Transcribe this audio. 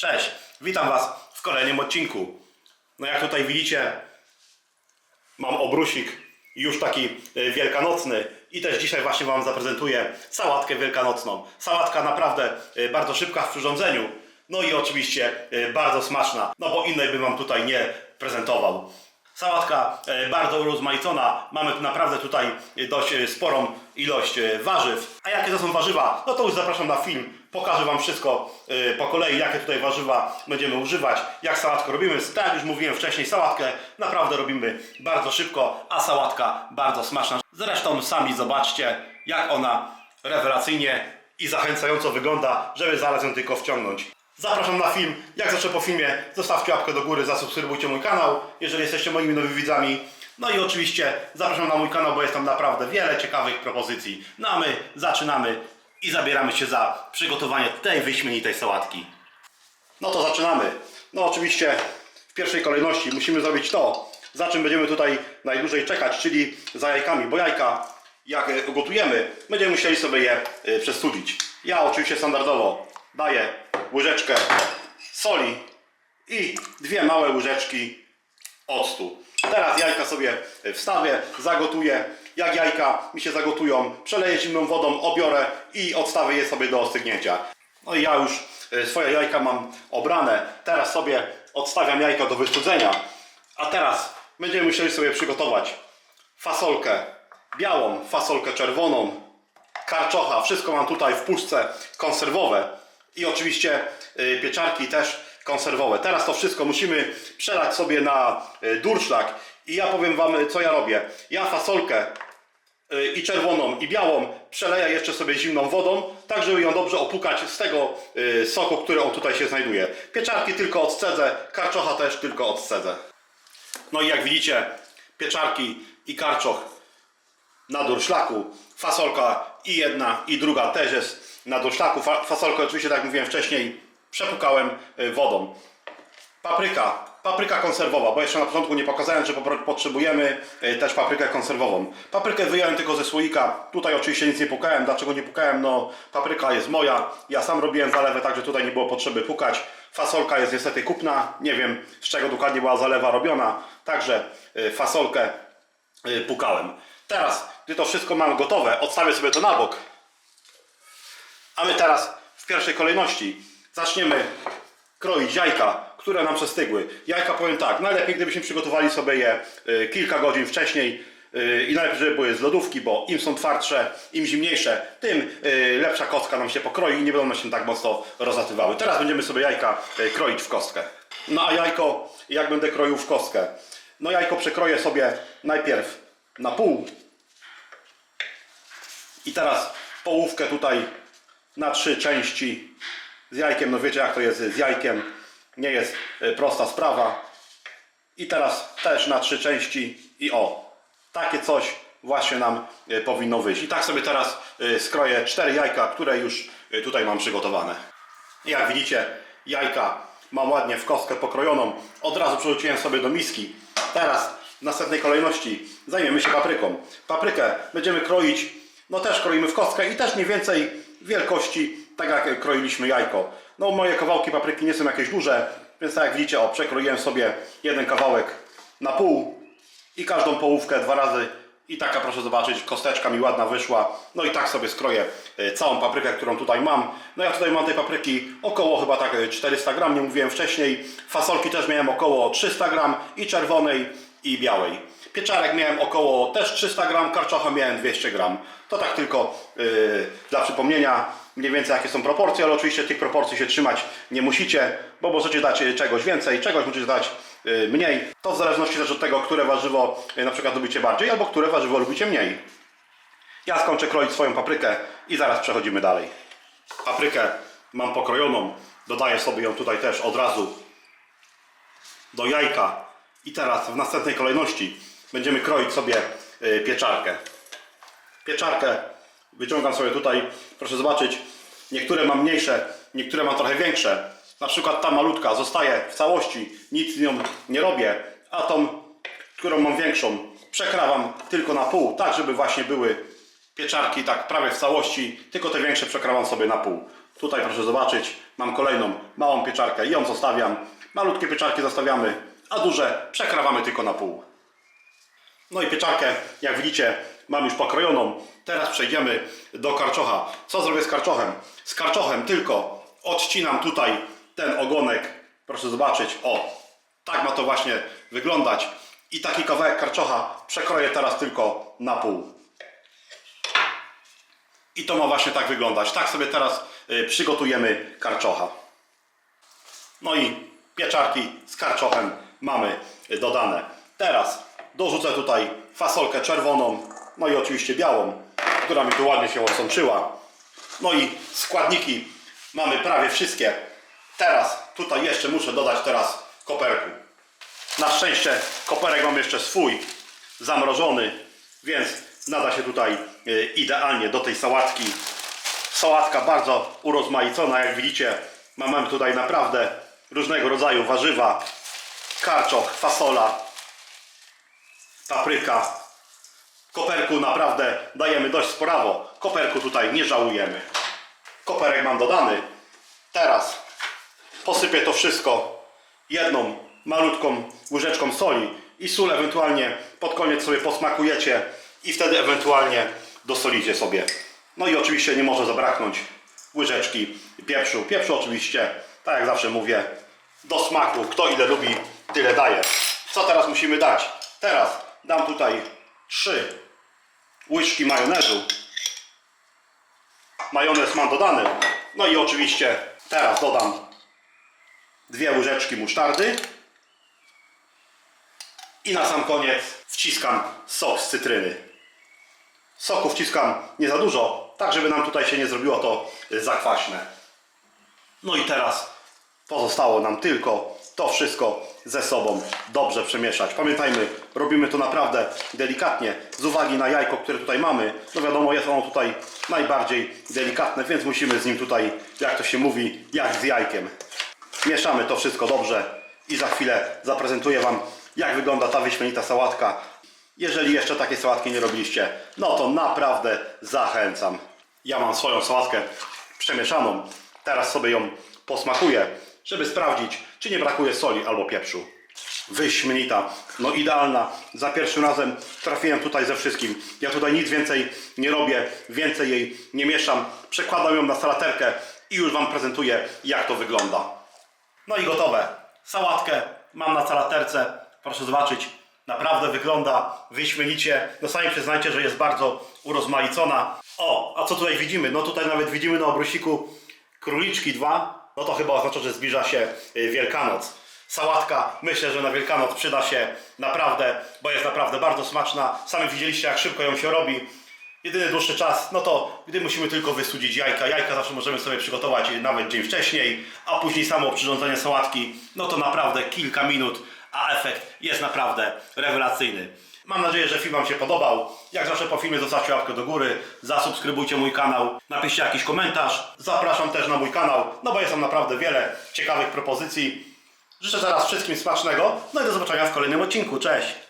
Cześć, witam Was w kolejnym odcinku. No jak tutaj widzicie, mam obrusik już taki e, wielkanocny i też dzisiaj właśnie Wam zaprezentuję sałatkę wielkanocną. Sałatka naprawdę e, bardzo szybka w przyrządzeniu, no i oczywiście e, bardzo smaczna, no bo innej bym Wam tutaj nie prezentował. Sałatka bardzo urozmaicona. Mamy naprawdę tutaj dość sporą ilość warzyw. A jakie to są warzywa? No to już zapraszam na film. Pokażę Wam wszystko e, po kolei, jakie tutaj warzywa będziemy używać, jak sałatkę robimy. Tak jak już mówiłem wcześniej, sałatkę naprawdę robimy bardzo szybko, a sałatka bardzo smaczna. Zresztą sami zobaczcie, jak ona rewelacyjnie i zachęcająco wygląda, żeby zaraz ją tylko wciągnąć. Zapraszam na film. Jak zawsze po filmie, zostawcie łapkę do góry, zasubskrybujcie mój kanał, jeżeli jesteście moimi nowymi widzami. No i oczywiście zapraszam na mój kanał, bo jest tam naprawdę wiele ciekawych propozycji. No a my zaczynamy i zabieramy się za przygotowanie tej wyśmienitej sałatki. No to zaczynamy. No oczywiście w pierwszej kolejności musimy zrobić to, za czym będziemy tutaj najdłużej czekać, czyli za jajkami, bo jajka jak e, ugotujemy, będziemy musieli sobie je e, przestudzić. Ja oczywiście standardowo daję łyżeczkę soli i dwie małe łyżeczki octu. Teraz jajka sobie wstawię, zagotuję. Jak jajka mi się zagotują, przeleję zimną wodą, obiorę i odstawię je sobie do ostygnięcia. No i ja już e, swoje jajka mam obrane. Teraz sobie odstawiam jajka do wystudzenia. A teraz będziemy musieli sobie przygotować fasolkę białą, fasolkę czerwoną, karczocha. Wszystko mam tutaj w puszce konserwowe. I oczywiście y, pieczarki też konserwowe. Teraz to wszystko musimy przelać sobie na y, durszlak. I ja powiem Wam, co ja robię. Ja fasolkę y, i czerwoną i białą przeleję jeszcze sobie zimną wodą, tak żeby ją dobrze opukać z tego soku, który on tutaj się znajduje. Pieczarki tylko odcedzę, karczocha też tylko odcedzę. No i jak widzicie, pieczarki i karczoch na durszlaku. Fasolka i jedna i druga też jest na durszlaku. Fa fasolkę oczywiście, tak jak mówiłem wcześniej, przepukałem y, wodą. Papryka. Papryka konserwowa, bo jeszcze na początku nie pokazałem, że potrzebujemy y, też paprykę konserwową. Paprykę wyjąłem tylko ze słoika. Tutaj oczywiście nic nie pukałem. Dlaczego nie pukałem? No, papryka jest moja. Ja sam robiłem zalewę, także tutaj nie było potrzeby pukać. Fasolka jest niestety kupna. Nie wiem, z czego dokładnie była zalewa robiona. Także y, fasolkę pukałem. Teraz, gdy to wszystko mamy gotowe, odstawię sobie to na bok. A my teraz w pierwszej kolejności zaczniemy kroić jajka, które nam przestygły. Jajka powiem tak, najlepiej gdybyśmy przygotowali sobie je y, kilka godzin wcześniej y, i najlepiej, żeby były z lodówki, bo im są twardsze, im zimniejsze, tym y, lepsza kostka nam się pokroi i nie będą nam się tak mocno rozlatywały. Teraz będziemy sobie jajka kroić w kostkę. No a jajko, jak będę kroił w kostkę? No jajko przekroję sobie najpierw na pół i teraz połówkę tutaj na trzy części z jajkiem. No wiecie jak to jest z jajkiem. Nie jest y, prosta sprawa. I teraz też na trzy części i o. Takie coś właśnie nam y, powinno wyjść. I tak sobie teraz y, skroję cztery jajka, które już tutaj mam przygotowane. Jak widzicie, jajka mam ładnie w kostkę pokrojoną. Od razu przerzuciłem sobie do miski. Teraz w następnej kolejności zajmiemy się papryką. Paprykę będziemy kroić, no też kroimy w kostkę i też mniej więcej wielkości, tak jak kroiliśmy jajko. No moje kawałki papryki nie są jakieś duże, więc tak jak widzicie, o przekroiłem sobie jeden kawałek na pół i każdą połówkę dwa razy i taka proszę zobaczyć, kosteczka mi ładna wyszła. No i tak sobie skroję e, całą paprykę, którą tutaj mam. No ja tutaj mam tej papryki około chyba tak e, 400 gram, nie mówiłem wcześniej. Fasolki też miałem około 300 gram i czerwonej i białej. Pieczarek miałem około też 300 gram, karczocha miałem 200 gram. To tak tylko yy, dla przypomnienia mniej więcej jakie są proporcje, ale oczywiście tych proporcji się trzymać nie musicie, bo możecie dać y, czegoś więcej, czegoś możecie dać y, mniej. To w zależności też od tego, które warzywo y, na przykład lubicie bardziej, albo które warzywo lubicie mniej. Ja skończę kroić swoją paprykę i zaraz przechodzimy dalej. Paprykę mam pokrojoną, dodaję sobie ją tutaj też od razu do jajka i teraz w następnej kolejności będziemy kroić sobie pieczarkę. Pieczarkę wyciągam sobie tutaj, proszę zobaczyć, niektóre mam mniejsze, niektóre mam trochę większe. Na przykład ta malutka zostaje w całości, nic z nią nie robię, a tą, którą mam większą, przekrawam tylko na pół, tak żeby właśnie były pieczarki tak prawie w całości, tylko te większe przekrawam sobie na pół. Tutaj proszę zobaczyć, mam kolejną małą pieczarkę i ją zostawiam. Malutkie pieczarki zostawiamy, a duże przekrawamy tylko na pół. No i pieczarkę, jak widzicie, mam już pokrojoną. Teraz przejdziemy do karczocha. Co zrobię z karczochem? Z karczochem tylko odcinam tutaj ten ogonek. Proszę zobaczyć, o, tak ma to właśnie wyglądać. I taki kawałek karczocha przekroję teraz tylko na pół. I to ma właśnie tak wyglądać. Tak sobie teraz y, przygotujemy karczocha. No i pieczarki z karczochem mamy dodane. Teraz dorzucę tutaj fasolkę czerwoną, no i oczywiście białą, która mi tu ładnie się odsączyła. No i składniki mamy prawie wszystkie. Teraz tutaj jeszcze muszę dodać teraz koperku. Na szczęście koperek mam jeszcze swój, zamrożony, więc nada się tutaj y, idealnie do tej sałatki. Sałatka bardzo urozmaicona, jak widzicie. Mamy tutaj naprawdę różnego rodzaju warzywa, karczoch, fasola, papryka. Koperku naprawdę dajemy dość sporawo. Koperku tutaj nie żałujemy. Koperek mam dodany. Teraz posypię to wszystko jedną malutką łyżeczką soli i sól ewentualnie pod koniec sobie posmakujecie i wtedy ewentualnie dosolicie sobie. No i oczywiście nie może zabraknąć łyżeczki pieprzu. Pieprzu oczywiście, tak jak zawsze mówię, do smaku. Kto ile lubi, tyle daje. Co teraz musimy dać? Teraz dam tutaj trzy łyżki majonezu. Majonez mam dodany. No i oczywiście teraz dodam dwie łyżeczki musztardy. I na sam koniec wciskam sok z cytryny. Soku wciskam nie za dużo, tak żeby nam tutaj się nie zrobiło to y, za kwaśne. No i teraz pozostało nam tylko to wszystko ze sobą dobrze przemieszać. Pamiętajmy, robimy to naprawdę delikatnie z uwagi na jajko, które tutaj mamy. No wiadomo, jest ono tutaj najbardziej delikatne, więc musimy z nim tutaj, jak to się mówi, jak z jajkiem. Mieszamy to wszystko dobrze i za chwilę zaprezentuję Wam, jak wygląda ta wyśmienita sałatka. Jeżeli jeszcze takie sałatki nie robiliście, no to naprawdę zachęcam. Ja mam swoją sałatkę przemieszaną. Teraz sobie ją posmakuję, żeby sprawdzić, czy nie brakuje soli albo pieprzu. Wyśmienita, no idealna. Za pierwszym razem trafiłem tutaj ze wszystkim. Ja tutaj nic więcej nie robię, więcej jej nie mieszam. Przekładam ją na salaterkę i już Wam prezentuję, jak to wygląda. No i gotowe. Sałatkę mam na salaterce. Proszę zobaczyć. Naprawdę wygląda wyśmienicie. No sami przyznajcie, że jest bardzo urozmaicona. O, a co tutaj widzimy? No tutaj nawet widzimy na obrusiku króliczki dwa. No to chyba oznacza, że zbliża się y, Wielkanoc. Sałatka myślę, że na Wielkanoc przyda się naprawdę, bo jest naprawdę bardzo smaczna. Sami widzieliście, jak szybko ją się robi. Jedyny dłuższy czas, no to gdy musimy tylko wystudzić jajka. Jajka zawsze możemy sobie przygotować nawet dzień wcześniej, a później samo przyrządzenie sałatki, no to naprawdę kilka minut, a efekt jest naprawdę rewelacyjny. Mam nadzieję, że film Wam się podobał. Jak zawsze po filmie zostawcie łapkę do góry, zasubskrybujcie mój kanał, napiszcie jakiś komentarz. Zapraszam też na mój kanał, no bo jest tam naprawdę wiele ciekawych propozycji. Życzę zaraz wszystkim smacznego, no i do zobaczenia w kolejnym odcinku. Cześć!